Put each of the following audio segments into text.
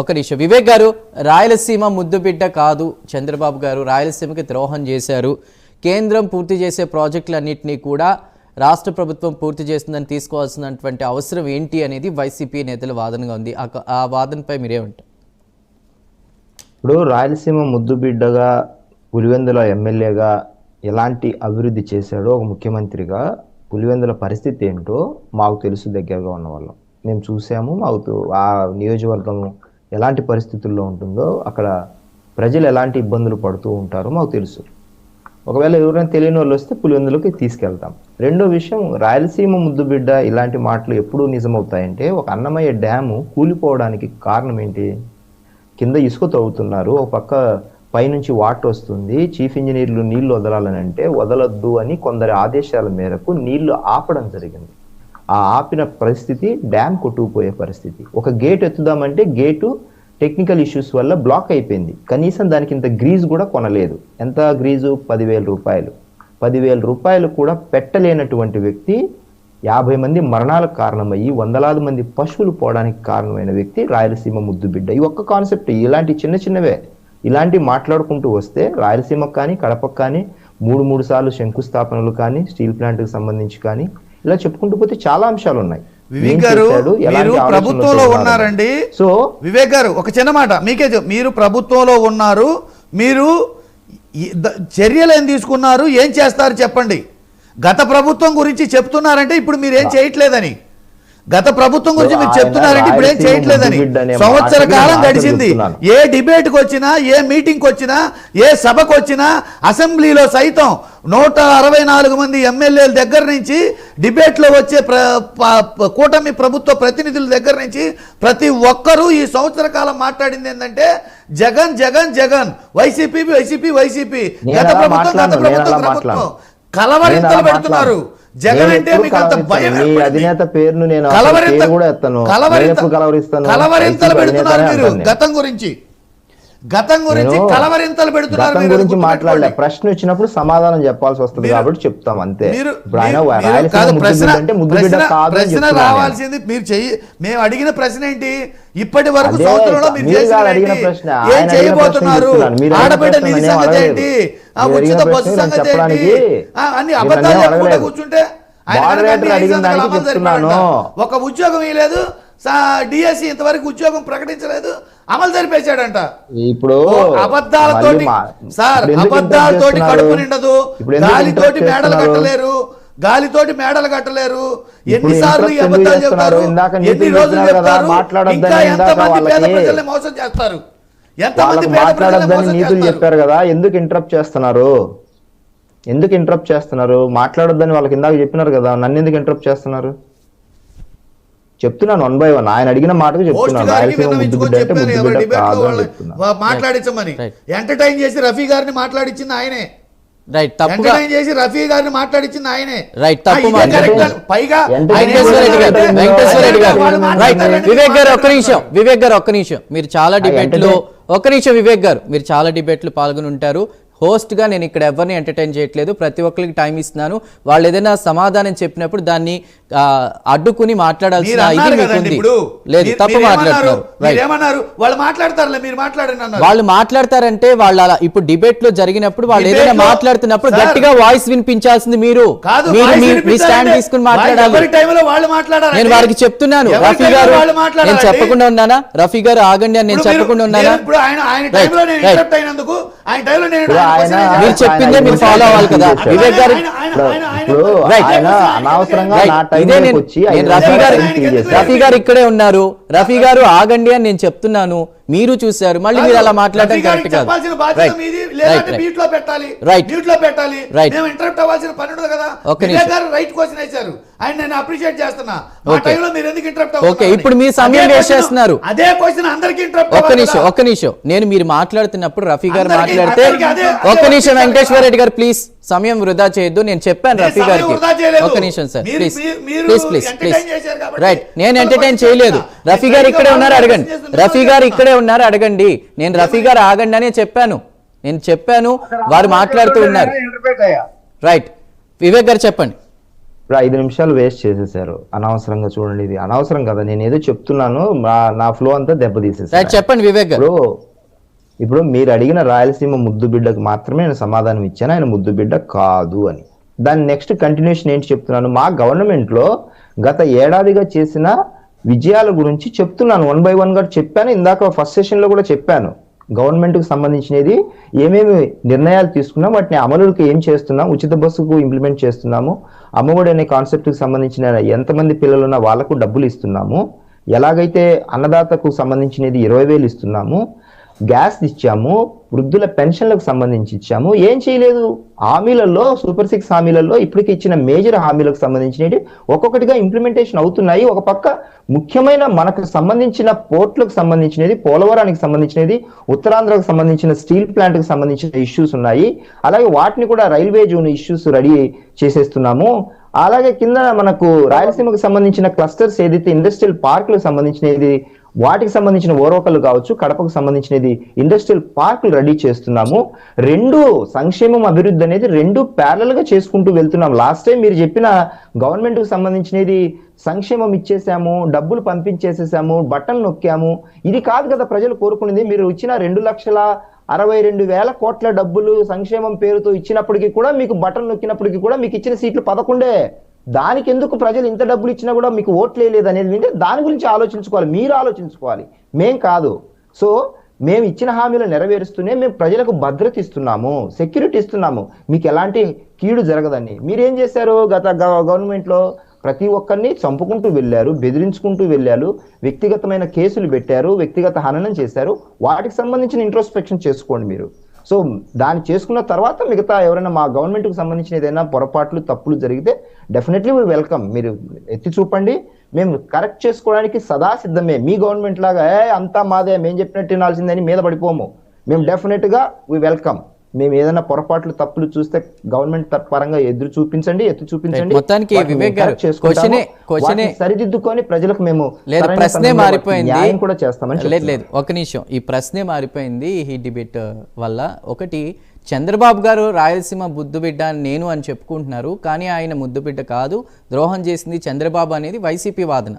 ఒక నిమిషం. వివేక్ గారు రాయలసీమ ముద్దుబిడ్డ కాదు చంద్రబాబు గారు. రాయలసీమకి ద్రోహం చేశారు. కేంద్రం పూర్తి చేసే ప్రాజెక్టులన్నింటినీ కూడా రాష్ట్ర ప్రభుత్వం పూర్తి చేస్తుందని తీసుకోవాల్సినటువంటి అవసరం ఏంటి అనేది వైసీపీ నేతల వాదనగా ఉంది. ఆ వాదనపై మీరేమంటారు? ఇప్పుడు రాయలసీమ ముద్దుబిడ్డగా పులివెందుల ఎమ్మెల్యేగా ఎలాంటి అభివృద్ధి చేశాడో ఒక ముఖ్యమంత్రిగా పులివెందుల పరిస్థితి ఏంటో మాకు తెలుసు దగ్గరగా ఉన్న వాళ్ళం మేము చూసాము మాకు ఆ నియోజకవర్గం ఎలాంటి పరిస్థితుల్లో ఉంటుందో అక్కడ ప్రజలు ఎలాంటి ఇబ్బందులు పడుతూ ఉంటారో మాకు తెలుసు. ఒకవేళ ఎవరైనా తెలియని వాళ్ళు వస్తే పులివెందులకి తీసుకెళ్తాం. రెండో విషయం రాయలసీమ ముద్దు బిడ్డ ఇలాంటి మాటలు ఎప్పుడు నిజమవుతాయంటే ఒక అన్నమయ్య డ్యాము కూలిపోవడానికి కారణం ఏంటి? కింద ఇసుక తవ్వుతున్నారు ఒక పక్క పైనుంచి వాటర్ వస్తుంది చీఫ్ ఇంజనీర్లు నీళ్ళు వదలాలని అంటే వదలొద్దు అని కొందరి ఆదేశాల మేరకు నీళ్ళు ఆపడం జరిగింది. ఆ ఆపిన పరిస్థితి డ్యామ్ కొట్టుకుపోయే పరిస్థితి. ఒక గేట్ ఎత్తుదామంటే గేటు టెక్నికల్ ఇష్యూస్ వల్ల బ్లాక్ అయిపోయింది. కనీసం దానికి ఇంత గ్రీజ్ కూడా కొనలేదు. ఎంత గ్రీజు? పదివేల రూపాయలు. పదివేల రూపాయలు కూడా పెట్టలేనటువంటి వ్యక్తి యాభై మంది మరణాలకు కారణమయ్యి వందలాది మంది పశువులు పోవడానికి కారణమైన వ్యక్తి రాయలసీమ ముద్దుబిడ్డ ఈ ఒక్క కాన్సెప్ట్ ఇలాంటి చిన్న చిన్నవే. ఇలాంటి మాట్లాడుకుంటూ వస్తే రాయలసీమకు కానీ కడపకు కానీ మూడు మూడు సార్లు శంకుస్థాపనలు కానీ స్టీల్ ప్లాంట్కి సంబంధించి కానీ ఇలా చెప్పుకుంటూ పోతే చాలా అంశాలు ఉన్నాయి వివేక్ గారు మీరు ప్రభుత్వంలో. ఉన్నారండి. సో వివేక్ గారు ఒక చిన్న మాట మీకే మీరు ప్రభుత్వంలో ఉన్నారు మీరు చర్యలు ఏం తీసుకున్నారు ఏం చేస్తారు చెప్పండి. గత ప్రభుత్వం గురించి చెప్తున్నారంటే ఇప్పుడు మీరు ఏం చేయట్లేదని. గత ప్రభుత్వం గురించి మీరు చెప్తున్నారంటే ఇప్పుడు ఏం చేయట్లేదని సంవత్సర కాలం గడిచింది. ఏ డిబేట్కి వచ్చినా ఏ మీటింగ్కి వచ్చినా ఏ సభకు వచ్చినా అసెంబ్లీలో సైతం నూట అరవై నాలుగు మంది ఎమ్మెల్యేల దగ్గర నుంచి డిబేట్లో వచ్చే కూటమి ప్రభుత్వ ప్రతినిధుల దగ్గర నుంచి ప్రతి ఒక్కరూ ఈ సంవత్సర కాలం మాట్లాడింది ఏంటంటే జగన్ జగన్ జగన్ వైసీపీ వైసీపీ వైసీపీ గత ప్రభుత్వం గత ప్రభుత్వం ప్రభుత్వం. కలవరింతలు పెడుతున్నారు. జగన్ అంటే మీకు అంత. భయం. అధినేత పేరును నేను కలవరింత- కూడా ఎత్తను. కలవరింత- కలవరిస్తాను? కలవరింతలు పెడుతున్నారు మీరు. గతం గురించి గతం గురించి కలవరింతలు పెడుతున్నారు గురించి. మాట్లాడలే ప్రశ్న వచ్చినప్పుడు సమాధానం చెప్పాల్సి వస్తుంది కాబట్టి చెప్తాం అంతే ప్రశ్న. రావాల్సింది మీరు చెయ్యి మేము అడిగిన ప్రశ్న ఏంటి ఇప్పటి వరకు సంవత్సరంలో మీరు చేసిన? ప్రశ్న. ఏం చేయబోతున్నారు ఆడబిడ్డ నిధి సంగతి. ఏంటి ఉచిత బస్సు సంగతి ఏంటి అన్ని నేను అబద్ధాలు. కూర్చుంటే ఆయన. ఒక ఉద్యోగం ఇవ్వలేదు డిఎస్సి ఇంతవరకు ఉద్యోగం ప్రకటించలేదు అమలు జరిపేశాడంట ఇప్పుడు అబద్ధాలతోటి మా- సార్ అబద్ధాలతోటి interrupt కడుపు? నిండదు గాలితోటి మేడలు? కట్టలేరు గాలితోటి మేడలు కట్టలేరు ఎన్నిసార్లు ఈ అబద్ధాలు? చెప్తారు ఎన్ని రోజులు చెప్తారు ఇంకా ఎంతమంది పేద ప్రజల్ని మోసం చేస్తారు ఎంతమంది మాట్లాడొద్దని నీతులు చెప్పారు కదా ఎందుకు ఇంటరప్ట్ చేస్తున్నారు ఎందుకు ఇంటరప్ట్ చేస్తున్నారు మాట్లాడొద్దని వాళ్ళకి ఇందాక చెప్పినారు కదా నన్ను ఎందుకు ఇంటరప్ట్ చేస్తున్నారు చెప్తున్నాను వన్ బై వన్ ఆయన అడిగిన మాటకు చెప్తున్నాను. మాట్లాడించమని. ఎంటర్టైన్ చేసి రఫీ గారిని మాట్లాడించింది ఆయనే. రైట్ తప్పుగా చేసి రఫీ గారిని మాట్లాడించింది ఆయనే. తప్పు పైగా రైట్ మాట్లాడారని వివేక్ గారు ఒక్క. నిమిషం. వివేక్ గారు ఒక్క నిమిషం. మీరు చాలా డిబేట్లు ఒక్క నిమిషం వివేక్ గారు. మీరు చాలా డిబేట్లు పాల్గొని ఉంటారు హోస్ట్గా నేను ఇక్కడ ఎవరిని ఎంటర్టైన్ చేయట్లేదు. ప్రతి ఒక్కరికి టైం ఇస్తున్నాను. వాళ్ళు ఏదైనా సమాధానం చెప్పినప్పుడు దాన్ని అడ్డుకుని మాట్లాడాల్సిన ఇది ఇప్పుడు. లేదు తప్పు? మాట్లాడుతున్నారు. వాళ్ళు మాట్లాడతారులే మీరు మాట్లాడండి అన్నారు. వాళ్ళు మాట్లాడతారంటే వాళ్ళు అలా ఇప్పుడు డిబేట్లో జరిగినప్పుడు వాళ్ళు ఏదైనా మాట్లాడుతున్నప్పుడు గట్టిగా వాయిస్ వినిపించాల్సింది మీరు. మీ- స్టాండ్ తీసుకుని మాట్లాడాలి. నేను వారికి చెప్తున్నాను. రఫీ గారు? నేను చెప్పకుండా ఉన్నానా? రఫీ గారు ఆగండి అని నేను చెప్పకుండా ఉన్నానా? మీరు. చెప్పిందే మీరు follow అవ్వాలి కదా. వివేక్ గారు- రఫీ గారు ఫీల్. రఫీ గారు ఇక్కడే ఉన్నారు రఫీ గారు ఆగండి అని నేను చెప్తున్నాను మీరు చూశారు. మళ్ళీ మీరు అలా మాట్లాడడం కరెక్ట్ కాదు. చెప్పాల్సిన బాధ్యత రైట్ మీది. రైట్ లేదంటే రైట్ మ్యూట్లో పెట్టాలి. Right. మ్యూట్లో పెట్టాలి. Right. మేము ఇంటరప్ట్ అవ్వాల్సిన పని ఉండదు కదా. ఒక్క వివేక్ నిమిషం. గారు రైట్ క్వశ్చన్ వేశారు. ఆయన నేను అప్రిషియేట్ చేస్తున్నా. ఆ Okay. టైంలో మీరు ఎందుకు ఇంటరప్ట్ Okay, ఇప్పుడు మీరు సమయం చేస్తున్నారు. అదే క్వశ్చన్ అందరికి ఇంటరప్ట్ ఒక్క నిమిషం ఒక్క నిమిషం. నేను మీరు మాట్లాడుతున్నప్పుడు రఫీ గారు మాట్లాడితే ఒక్క నిమిషం వెంకటేశ్వర. రెడ్డి గారు ప్లీజ్ సమయం వృధా చేయొద్దు. నేను చెప్పాను రఫీ గారికి. ఒక్క నిమిషం sir please please please please right నేను ఎంటర్టైన్ చేయలేదు. రఫీ గారు ఇక్కడే ఉన్నారు అడగండి. రఫీ గారు. ఇక్కడే ఉన్నారు అడగండి. నేను రఫీ గారు ఆగండి అనే చెప్పాను. నేను చెప్పాను వారు మాట్లాడుతూ ఉన్నారు. రైట్ వివేక్ గారు చెప్పండి. ఇప్పుడు ఐదు నిమిషాలు వేస్ట్ చేసేసారు. అనవసరంగా చూడండి ఇది అనవసరం కదా. నేను ఏదో చెప్తున్నాను నా ఫ్లో అంతా రైట్ దెబ్బతీసేసారు చెప్పండి వివేక్ గారు. ఇప్పుడు ఇప్పుడు మీరు అడిగిన రాయలసీమ ముద్దు బిడ్డకు మాత్రమే నేను సమాధానం ఇచ్చాను ఆయన ముద్దు బిడ్డ కాదు అని. దాని నెక్స్ట్ కంటిన్యూషన్ ఏంటి చెప్తున్నాను? మా గవర్నమెంట్లో గత ఏడాదిగా చేసిన విజయాల గురించి చెప్తున్నాను. వన్ బై వన్గా చెప్పాను. ఇందాక ఫస్ట్ సెషన్లో కూడా చెప్పాను. గవర్నమెంట్కు సంబంధించినది ఏమేమి నిర్ణయాలు తీసుకున్నాం వాటిని అమలుకి ఏం చేస్తున్నాం ఉచిత బస్సుకు ఇంప్లిమెంట్ చేస్తున్నాము అమ్మఒడి అనే కాన్సెప్ట్కి సంబంధించిన ఎంతమంది పిల్లలు ఉన్నా వాళ్ళకు డబ్బులు ఇస్తున్నాము ఎలాగైతే అన్నదాతకు సంబంధించినది ఇరవై వేలు ఇస్తున్నాము గ్యాస్ ఇచ్చాము వృద్ధుల పెన్షన్లకు సంబంధించి ఇచ్చాము. ఏం చేయలేదు? హామీలలో సూపర్ సిక్స్ హామీలలో ఇప్పటికి ఇచ్చిన మేజర్ హామీలకు సంబంధించినవి. ఒక్కొక్కటిగా ఇంప్లిమెంటేషన్ అవుతున్నాయి. ఒక పక్క ముఖ్యమైన మనకు సంబంధించిన పోర్ట్లకు సంబంధించినది పోలవరానికి సంబంధించినది ఉత్తరాంధ్రకు సంబంధించిన స్టీల్ ప్లాంట్కి సంబంధించిన ఇష్యూస్ ఉన్నాయి. అలాగే వాటిని కూడా రైల్వే జోన్ ఇష్యూస్ రెడీ చేసేస్తున్నాము. అలాగే కింద మనకు రాయలసీమకు సంబంధించిన క్లస్టర్స్ ఏదైతే ఇండస్ట్రియల్ పార్కులకు సంబంధించినది వాటికి సంబంధించిన ఓరోకలు కావచ్చు కడపకు సంబంధించినది ఇండస్ట్రియల్ పార్కులు రెడీ చేస్తున్నాము. రెండు సంక్షేమం అభివృద్ధి అనేది రెండు ప్యారల్గా చేసుకుంటూ వెళ్తున్నాం. లాస్ట్ టైం మీరు చెప్పిన గవర్నమెంట్కి సంబంధించినది సంక్షేమం ఇచ్చేసాము డబ్బులు పంపించేసేసాము బట్టలు నొక్కాము. ఇది కాదు కదా ప్రజలు కోరుకునేది. మీరు ఇచ్చిన రెండు లక్షల అరవై రెండు వేల కోట్ల డబ్బులు సంక్షేమం పేరుతో ఇచ్చినప్పటికీ కూడా మీకు బటన్ నొక్కినప్పటికీ కూడా మీకు ఇచ్చిన సీట్లు పదకొండే. దానికి ఎందుకు ప్రజలు ఇంత డబ్బులు ఇచ్చినా కూడా మీకు ఓట్లు వేయలేదు అనేది అంటే దాని గురించి ఆలోచించుకోవాలి మీరు ఆలోచించుకోవాలి. మేం కాదు. సో మేము ఇచ్చిన హామీలు నెరవేరుస్తూనే మేము ప్రజలకు భద్రత ఇస్తున్నాము సెక్యూరిటీ ఇస్తున్నాము. మీకు ఎలాంటి కీడు జరగదని మీరేం చేశారు? గత గవర్నమెంట్లో ప్రతి ఒక్కరిని చంపుకుంటూ వెళ్ళారు బెదిరించుకుంటూ వెళ్ళారు వ్యక్తిగతమైన కేసులు పెట్టారు వ్యక్తిగత హననం చేశారు. వాటికి సంబంధించిన ఇంట్రోస్పెక్షన్ చేసుకోండి మీరు. సో దాన్ని చేసుకున్న తర్వాత మిగతా ఎవరైనా మా గవర్నమెంట్కి సంబంధించిన ఏదైనా పొరపాట్లు తప్పులు జరిగితే డెఫినెట్లీ వీ వెల్కమ్. మీరు ఎత్తి చూపండి. మేము కరెక్ట్ చేసుకోవడానికి సదా సిద్ధమే. మీ గవర్నమెంట్ లాగా ఏ అంతా మాదే మేము చెప్పినట్టు వినాల్సిందని మీద పడిపోము. మేము డెఫినెట్గా వీ వెల్కమ్. మేము ఏదైనా పొరపాట్లు తప్పులు చూస్తే గవర్నమెంట్ పరంగా ఎదురు చూపించండి ఎత్తి చూపించండి. మొత్తానికి వివేక్ గారు. క్వశ్చనే- సరిదిద్దుకొని ప్రజలకు మేము లేదు ప్రశ్నే మారిపోయింది. న్యాయం కూడా చేస్తామని లేదు లేదు ఒక నిమిషం. ఈ ప్రశ్నే మారిపోయింది ఈ డిబేట్ వల్ల. ఒకటి చంద్రబాబు గారు రాయలసీమ ముద్దుబిడ్డ అని నేను అని చెప్పుకుంటున్నారు కానీ ఆయన ముద్దుబిడ్డ కాదు. ద్రోహం చేసింది చంద్రబాబు అనేది వైసీపీ వాదన.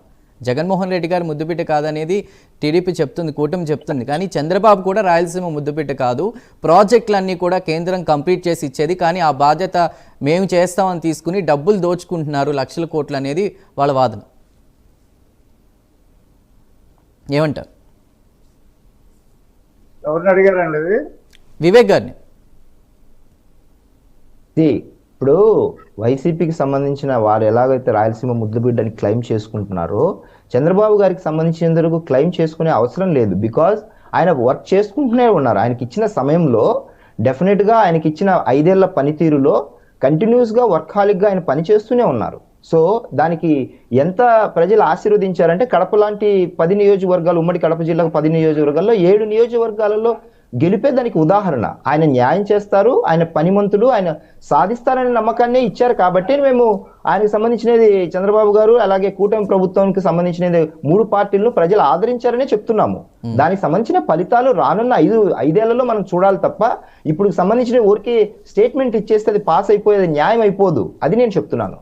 జగన్మోహన్ రెడ్డి గారు ముద్దుబిడ్డ కాదనేది టీడీపీ చెప్తుంది కూటమి చెప్తుంది. కానీ చంద్రబాబు కూడా రాయలసీమ ముద్దుబిడ్డ కాదు. ప్రాజెక్టులన్నీ కూడా కేంద్రం కంప్లీట్ చేసి ఇచ్చేది. కానీ ఆ బాధ్యత మేము చేస్తామని తీసుకుని డబ్బులు దోచుకుంటున్నారు లక్షల కోట్లు అనేది వాళ్ళ వాదన. ఏమంటారు? ఎవరిని అడిగారండి వివేక్ గారిని. ఇప్పుడు వైసీపీకి సంబంధించిన వారు ఎలాగైతే రాయలసీమ ముద్దుబిడ్డని క్లెయిమ్ చేసుకుంటున్నారో చంద్రబాబు గారికి సంబంధించినందుకు క్లెయిమ్ చేసుకునే అవసరం లేదు బికాజ్ ఆయన వర్క్ చేసుకుంటూనే ఉన్నారు. ఆయనకి ఇచ్చిన సమయంలో డెఫినెట్గా ఆయనకి ఇచ్చిన ఐదేళ్ళ పనితీరులో కంటిన్యూస్గా గా ఆయన పని చేస్తూనే ఉన్నారు. సో దానికి ఎంత ప్రజలు ఆశీర్వదించారంటే కడప లాంటి పది నియోజకవర్గాలు ఉమ్మడి కడప జిల్లాకు పది నియోజకవర్గాల్లో ఏడు నియోజకవర్గాలలో గెలిపే దానికి ఉదాహరణ. ఆయన న్యాయం చేస్తారు ఆయన పనిమంతుడు ఆయన సాధిస్తారనే నమ్మకాన్ని ఇచ్చారు కాబట్టి మేము ఆయనకు సంబంధించినది చంద్రబాబు గారు అలాగే కూటమి ప్రభుత్వానికి సంబంధించినది మూడు పార్టీలను ప్రజలు ఆదరించారనే చెప్తున్నాము. దానికి సంబంధించిన ఫలితాలు రానున్న ఐదు ఐదేళ్ళలో మనం చూడాలి తప్ప ఇప్పుడు సంబంధించిన ఊరికి స్టేట్మెంట్ ఇచ్చేస్తే అది పాస్ అయిపోయేది న్యాయం అయిపోదు. అది నేను చెప్తున్నాను.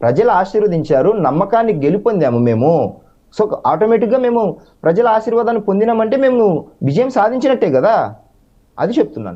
ప్రజలు ఆశీర్వదించారు నమ్మకాన్ని గెలుపొందాము మేము. సో ఆటోమేటిక్గా మేము ప్రజల ఆశీర్వాదాన్ని పొందినామంటే మేము విజయం సాధించినట్టే కదా? అది చెప్తున్నాను